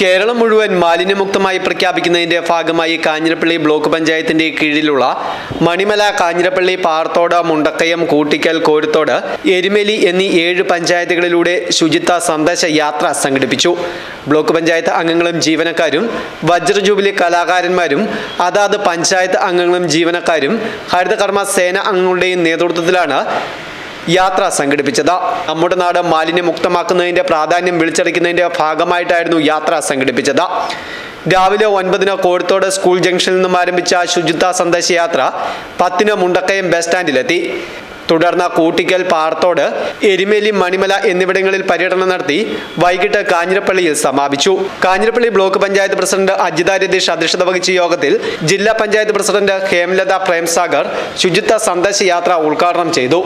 കേരളം മുഴുവൻ മാലിന്യമുക്തമായി പ്രഖ്യാപിക്കുന്നതിന്റെ ഭാഗമായി കാഞ്ഞിരപ്പള്ളി ബ്ലോക്ക് പഞ്ചായത്തിന്റെ കീഴിലുള്ള മണിമല കാഞ്ഞിരപ്പള്ളി പാർത്തോട് മുണ്ടക്കയം കൂട്ടിക്കൽ കോരുത്തോട് എരുമേലി എന്നീ ഏഴ് പഞ്ചായത്തുകളിലൂടെ ശുചിത്വ സന്ദേശ യാത്ര സംഘടിപ്പിച്ചു. ബ്ലോക്ക് പഞ്ചായത്ത് അംഗങ്ങളും ജീവനക്കാരും വജ്ര ജൂബിലി കലാകാരന്മാരും അതാത് പഞ്ചായത്ത് അംഗങ്ങളും ജീവനക്കാരും ഹരിതകർമ്മ സേന അംഗങ്ങളുടെയും നേതൃത്വത്തിലാണ് യാത്ര സംഘടിപ്പിച്ചത്. നമ്മുടെ നാട് മാലിന്യമുക്തമാക്കുന്നതിന്റെ പ്രാധാന്യം വിളിച്ചറിയിക്കുന്നതിന്റെ ഭാഗമായിട്ടായിരുന്നു യാത്ര സംഘടിപ്പിച്ചത്. രാവിലെ ഒൻപതിന് കോഴിത്തോട് സ്കൂൾ ജംഗ്ഷനിൽ നിന്നും ആരംഭിച്ച ശുചിത്വ സന്ദേശയാത്ര പത്തിന് മുണ്ടക്കയം ബസ് സ്റ്റാൻഡിലെത്തി. തുടർന്ന് കൂട്ടിക്കൽ പാറത്തോട് എരുമേലി മണിമല എന്നിവിടങ്ങളിൽ പര്യടനം നടത്തി വൈകിട്ട് കാഞ്ഞിരപ്പള്ളിയിൽ സമാപിച്ചു. കാഞ്ഞിരപ്പള്ളി ബ്ലോക്ക് പഞ്ചായത്ത് പ്രസിഡന്റ് അജിത രതീഷ് അധ്യക്ഷത വഹിച്ച യോഗത്തിൽ ജില്ലാ പഞ്ചായത്ത് പ്രസിഡന്റ് ഹേമലത പ്രേംസാഗർ ശുചിത്വ സന്ദേശ യാത്ര ഉദ്ഘാടനം ചെയ്തു.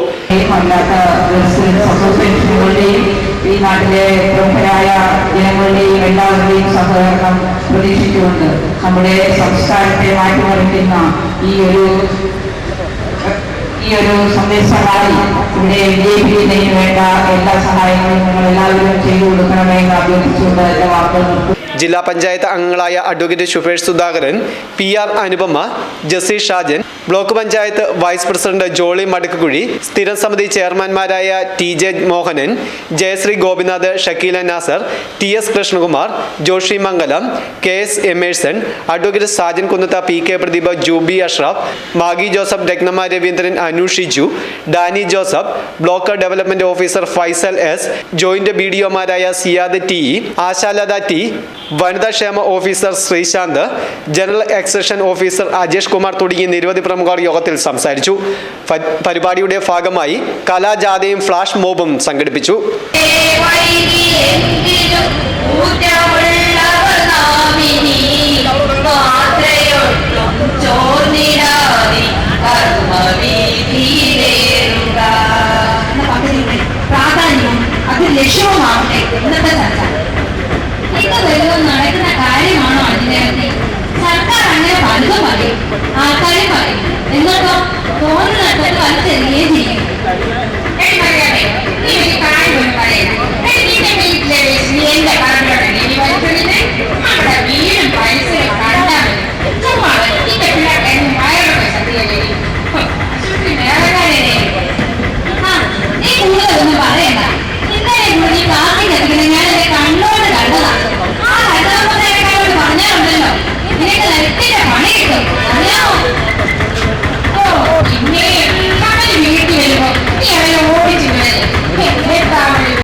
ഈ നാട്ടിലെ പ്രമുഖരായ ജനങ്ങളുടെയും എല്ലാവരുടെയും സഹകരണം പ്രതീക്ഷിച്ചുകൊണ്ട് നമ്മുടെ സംസ്കാരത്തെ മാറ്റിമറിക്കുന്ന ഈ ഒരു ഒരു സന്ദേശമായി ഇവിടെ വിജയിപ്പിക്കുന്നതിന് വേണ്ട എല്ലാ സഹായങ്ങളും നിങ്ങൾ എല്ലാവരും ചെയ്തു കൊടുക്കണമെന്ന് അഭ്യർത്ഥിച്ചുകൊണ്ട് എന്റെ വാർത്തകൾ. ജില്ലാ പഞ്ചായത്ത് അംഗങ്ങളായ advocate Shubhesh Sudhakaran P R Anupama Jessy Shajan block panchayat vice president Jolly Madukkakuzhy സ്ഥിരം സമിതി ചെയർമാൻമാരായ T J Mohanan Jayasree Gopinath Shakeela Nasar T S Krishnakumar Joshy Mangalam K S Emerson advocate Sajan Kunnath P K Pradeep Juby Ashraf Maggie Joseph Rathnamma Raveendran Anushiju Danny Joseph block development officer Faisal S joint B D ഒമാരായ Siyad T Ashalatha T വനിതാ ക്ഷേമ officer Sreesanth general extension officer Ajesh Kumar തുടങ്ങി നിരവധി പ്രമുഖർ യോഗത്തിൽ സംസാരിച്ചു. പരിപാടിയുടെ ഭാഗമായി കലാജാഥയും flash മോബും സംഘടിപ്പിച്ചു. പ്രാധാന്യവും ഇന്നത്തെ